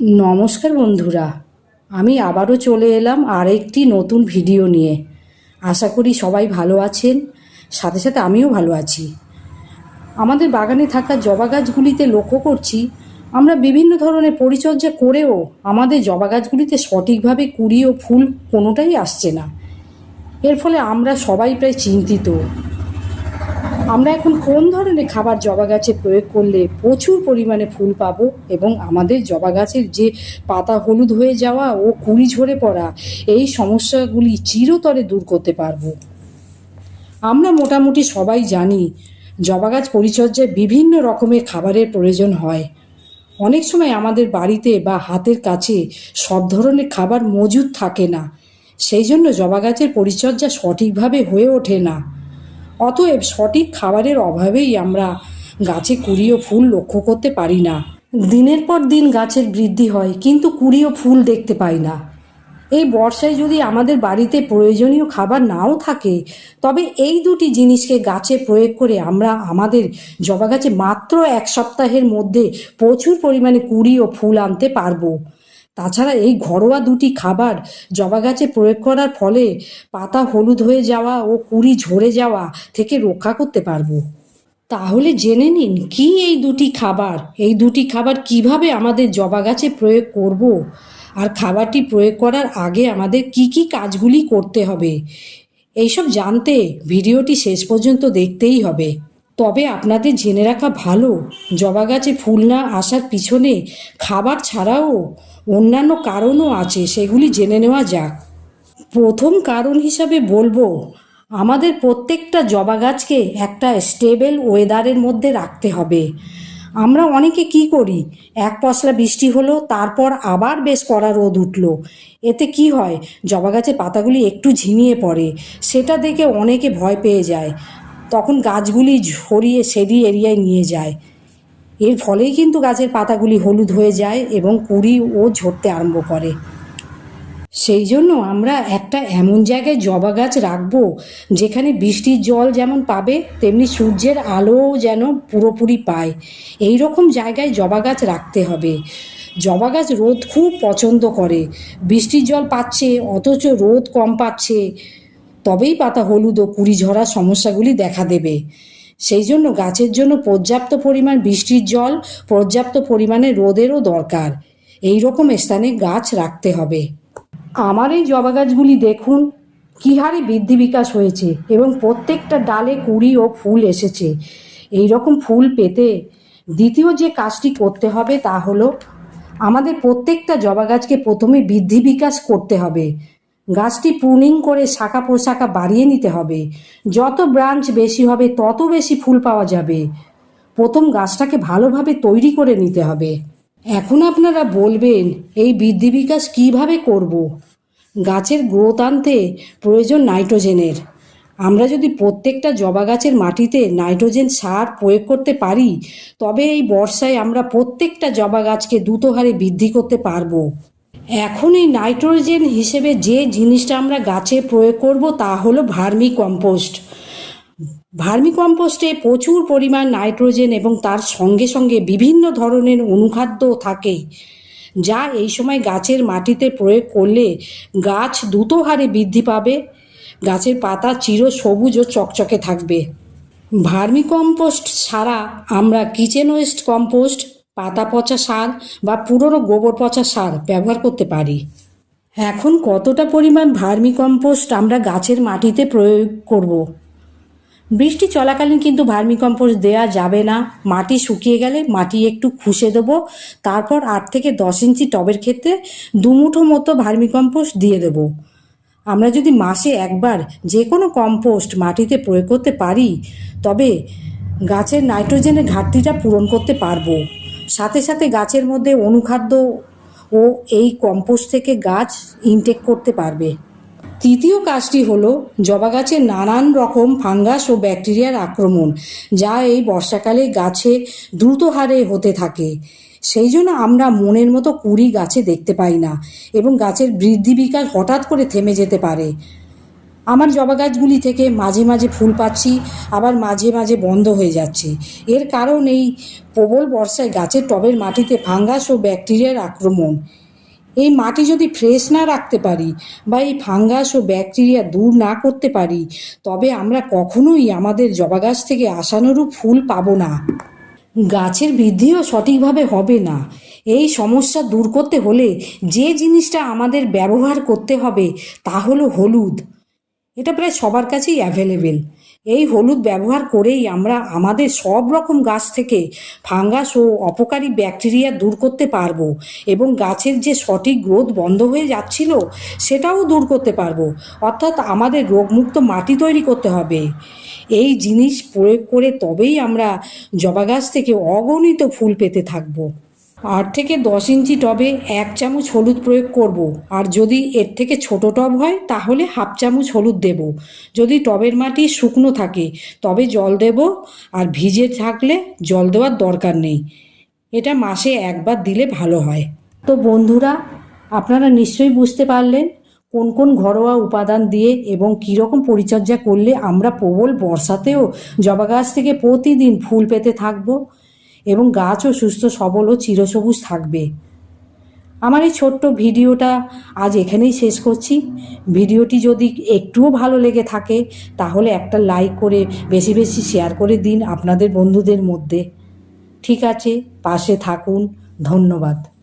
নমস্কার বন্ধুরা, আমি আবারও চলে এলাম আরেকটি নতুন ভিডিও নিয়ে। আশা করি সবাই ভালো আছেন, সাথে সাথে আমিও ভালো আছি। আমাদের বাগানে থাকা জবা গাছগুলিতে লক্ষ্য করছি, আমরা বিভিন্ন ধরনের পরিচর্যা করেও আমাদের জবা গাছগুলিতে সঠিকভাবে কুড়ি ও ফুল কোনোটাই আসছে না। এর ফলে আমরা সবাই প্রায় চিন্তিত। আমরা এখন কোন ধরনের খাবার জবা গাছে প্রয়োগ করলে প্রচুর পরিমাণে ফুল পাবো এবং আমাদের জবা গাছের যে পাতা হলুদ হয়ে যাওয়া ও কুড়ি ঝরে পড়া, এই সমস্যাগুলি চিরতরে দূর করতে পারব। আমরা মোটামুটি সবাই জানি, জবা গাছ পরিচর্যায় বিভিন্ন রকমের খাবারের প্রয়োজন হয়। অনেক সময় আমাদের বাড়িতে বা হাতের কাছে সব ধরনের খাবার মজুদ থাকে না, সেই জন্য জবা গাছের পরিচর্যা সঠিকভাবে হয়ে ওঠে না। অতএব সঠিক খাবারের অভাবেই আমরা গাছে কুড়ি ও ফুল লক্ষ্য করতে পারি না। দিনের পর দিন গাছের বৃদ্ধি হয়, কিন্তু কুড়ি ও ফুল দেখতে পাই না। এই বর্ষায় যদি আমাদের বাড়িতে প্রয়োজনীয় খাবার নাও থাকে, তবে এই দুটি জিনিসকে গাছে প্রয়োগ করে আমরা আমাদের জবা গাছে মাত্র এক সপ্তাহের মধ্যে প্রচুর পরিমাণে কুড়ি ও ফুল আনতে পারব। তাছাড়া এই ঘরোয়া দুটি খাবার জবা গাছে প্রয়োগ করার ফলে পাতা হলুদ হয়ে যাওয়া ও কুড়ি ঝরে যাওয়া থেকে রক্ষা করতে পারব। তাহলে জেনে নিন, কি এই দুটি খাবার? এই দুটি খাবার কীভাবে আমাদের জবা গাছে প্রয়োগ করব? আর খাবারটি প্রয়োগ করার আগে আমাদের কি কি কাজগুলি করতে হবে? এইসব জানতে ভিডিওটি শেষ পর্যন্ত দেখতেই হবে। তবে আপনাদের জেনে রাখা ভালো, জবা গাছে ফুল না আসার পিছনে খাবার ছাড়াও অন্যান্য কারণও আছে, সেগুলি জেনে নেওয়া যাক। প্রথম কারণ হিসাবে বলব, আমাদের প্রত্যেকটা জবা গাছকে একটা স্টেবল ওয়েদারের মধ্যে রাখতে হবে। আমরা অনেকে কি করি, এক পশলা বৃষ্টি হলো, তারপর আবার বেশ কড়া রোদ উঠল। এতে কি হয়, জবা গাছের পাতাগুলি একটু ঝিমিয়ে পড়ে, সেটা দেখে অনেকে ভয় পেয়ে যায়। তখন গাছগুলি ঝরিয়ে সেরি এরিয়ায় নিয়ে যায়। এর ফলেই কিন্তু গাছের পাতাগুলি হলুদ হয়ে যায় এবং কুড়ি ও ঝরতে আরম্ভ করে। সেই জন্য আমরা একটা এমন জায়গায় জবা গাছ রাখব, যেখানে বৃষ্টির জল যেমন পাবে, তেমনি সূর্যের আলোও যেন পুরোপুরি পায়। এই রকম জায়গায় জবা গাছ রাখতে হবে। জবা গাছ রোদ খুব পছন্দ করে। বৃষ্টির জল পাচ্ছে, অথচ রোদ কম পাচ্ছে। তবেই পাতা হলুদ ও কুড়ি ঝরার সমস্যাগুলি দেখা দেবে। সেই জন্য গাছের জন্য পর্যাপ্ত পরিমাণ বৃষ্টির জল, পর্যাপ্ত পরিমাণে রোদেরও দরকার। এই রকম স্থানে গাছ রাখতে হবে। আমার এই জবা গাছগুলি দেখুন কী হারে বৃদ্ধি বিকাশ হয়েছে এবং প্রত্যেকটা ডালে কুড়ি ও ফুল এসেছে। এই রকম ফুল পেতে দ্বিতীয় যে কাজটি করতে হবে তা হলো, আমাদের প্রত্যেকটা জবা গাছকে প্রথমে বৃদ্ধি বিকাশ করতে হবে। গাছটি প্রুনিং করে শাখা প্রশাখা বাড়িয়ে নিতে হবে। যত ব্রাঞ্চ বেশি হবে, তত বেশি ফুল পাওয়া যাবে। প্রথম গাছটাকে ভালোভাবে তৈরি করে নিতে হবে। এখন আপনারা বলবেন, এই বৃদ্ধি বিকাশ কীভাবে করব। গাছের গ্রোথ আনতে প্রয়োজন নাইট্রোজেনের। আমরা যদি প্রত্যেকটা জবা গাছের মাটিতে নাইট্রোজেন সার প্রয়োগ করতে পারি, তবে এই বর্ষায় আমরা প্রত্যেকটা জবা গাছকে দ্রুত হারে বৃদ্ধি করতে পারব। এখন এই নাইট্রোজেন হিসেবে যে জিনিসটা আমরা গাছে প্রয়োগ করব তা হলো ভার্মি কম্পোস্ট ভার্মি কম্পোস্টে প্রচুর পরিমাণ নাইট্রোজেন এবং তার সঙ্গে সঙ্গে বিভিন্ন ধরনের অনুখাদ্য থাকে, যা এই সময় গাছের মাটিতে প্রয়োগ করলে গাছ দ্রুত হারে বৃদ্ধি পাবে, গাছের পাতা চির সবুজ ও চকচকে থাকবে। ভার্মি কম্পোস্ট ছাড়া আমরা কিচেন ওয়েস্ট কম্পোস্ট পাতা পচা সার বা পুরনো গোবর পচা সার ব্যবহার করতে পারি। এখন কতটা পরিমাণ ভার্মি কম্পোস্ট আমরা গাছের মাটিতে প্রয়োগ করব। বৃষ্টি চলাকালীন কিন্তু ভার্মি কম্পোস্ট দেওয়া যাবে না। মাটি শুকিয়ে গেলে মাটি একটু খুশে দেবো, তারপর আট থেকে দশ ইঞ্চি টবের ক্ষেত্রে দুমুঠো মতো ভার্মি কম্পোস্ট দিয়ে দেবো। আমরা যদি মাসে একবার যে কোনো কম্পোস্ট মাটিতে প্রয়োগ করতে পারি, তবে গাছের নাইট্রোজেনের ঘাটতিটা পূরণ করতে পারব। সাথে সাথে গাছের মধ্যে অনুখাদ্য ও এই কম্পোস্ট থেকে গাছ ইনটেক করতে পারবে। তৃতীয় কাজটি হলো জবা গাছের নানান রকম ফাঙ্গাস ও ব্যাকটেরিয়ার আক্রমণ, যা এই বর্ষাকালে গাছে দ্রুত হারে হতে থাকে। সেই জন্য আমরা মনের মতো কুড়ি গাছে দেখতে পাই না, এবং গাছের বৃদ্ধি বিকাশ হঠাৎ করে থেমে যেতে পারে। আমার জবা গাছগুলি থেকে মাঝে মাঝে ফুল পাচ্ছি, আবার মাঝে মাঝে বন্ধ হয়ে যাচ্ছে। এর কারণ এই প্রবল বর্ষায় গাছের টবের মাটিতে ফাঙ্গাস ও ব্যাকটেরিয়ার আক্রমণ। এই মাটি যদি ফ্রেশ না রাখতে পারি বা এই ফাঙ্গাস ও ব্যাকটেরিয়া দূর না করতে পারি, তবে আমরা কখনোই আমাদের জবা গাছ থেকে আশানুরূপ ফুল পাবো না। গাছের বৃদ্ধিও সঠিকভাবে হবে না। এই সমস্যা দূর করতে হলে যে জিনিসটা আমাদের ব্যবহার করতে হবে তা হলো হলুদ। এটা প্রায় সবার কাছেই অ্যাভেলেবেল এই হলুদ ব্যবহার করেই আমরা আমাদের সব রকম গাছ থেকে ফাঙ্গাস ও অপকারী ব্যাকটেরিয়া দূর করতে পারব এবং গাছের যে সঠিক গ্রোথ বন্ধ হয়ে যাচ্ছিল সেটাও দূর করতে পারব। অর্থাৎ আমাদের রোগমুক্ত মাটি তৈরি করতে হবে। এই জিনিস প্রয়োগ করে তবেই আমরা জবা গাছ থেকে অগণিত ফুল পেতে থাকব। আট থেকে দশ ইঞ্চি টবে এক চামচ হলুদ প্রয়োগ করব। আর যদি এর থেকে ছোট টব হয়, তাহলে হাফ চামচ হলুদ দেব। যদি টবের মাটি শুকনো থাকে, তবে জল দেব। আর ভিজে থাকলে জল দেওয়ার দরকার নেই। এটা মাসে একবার দিলে ভালো হয়। তো বন্ধুরা, আপনারা নিশ্চয়ই বুঝতে পারলেন কোন কোন ঘরোয়া উপাদান দিয়ে এবং কীরকম পরিচর্যা করলে আমরা প্রবল বর্ষাতেও জবা গাছ থেকে প্রতিদিন ফুল পেতে থাকব। এবং গাছও সুস্থ, সবল ও চিরসবুজ থাকবে। আমার এই ছোট্ট ভিডিওটা আজ এখানেই শেষ করছি। ভিডিওটি যদি একটুও ভালো লেগে থাকে, তাহলে একটা লাইক করে, বেশি বেশি শেয়ার করে দিন আপনাদের বন্ধুদের মধ্যে। ঠিক আছে, পাশে থাকুন। ধন্যবাদ।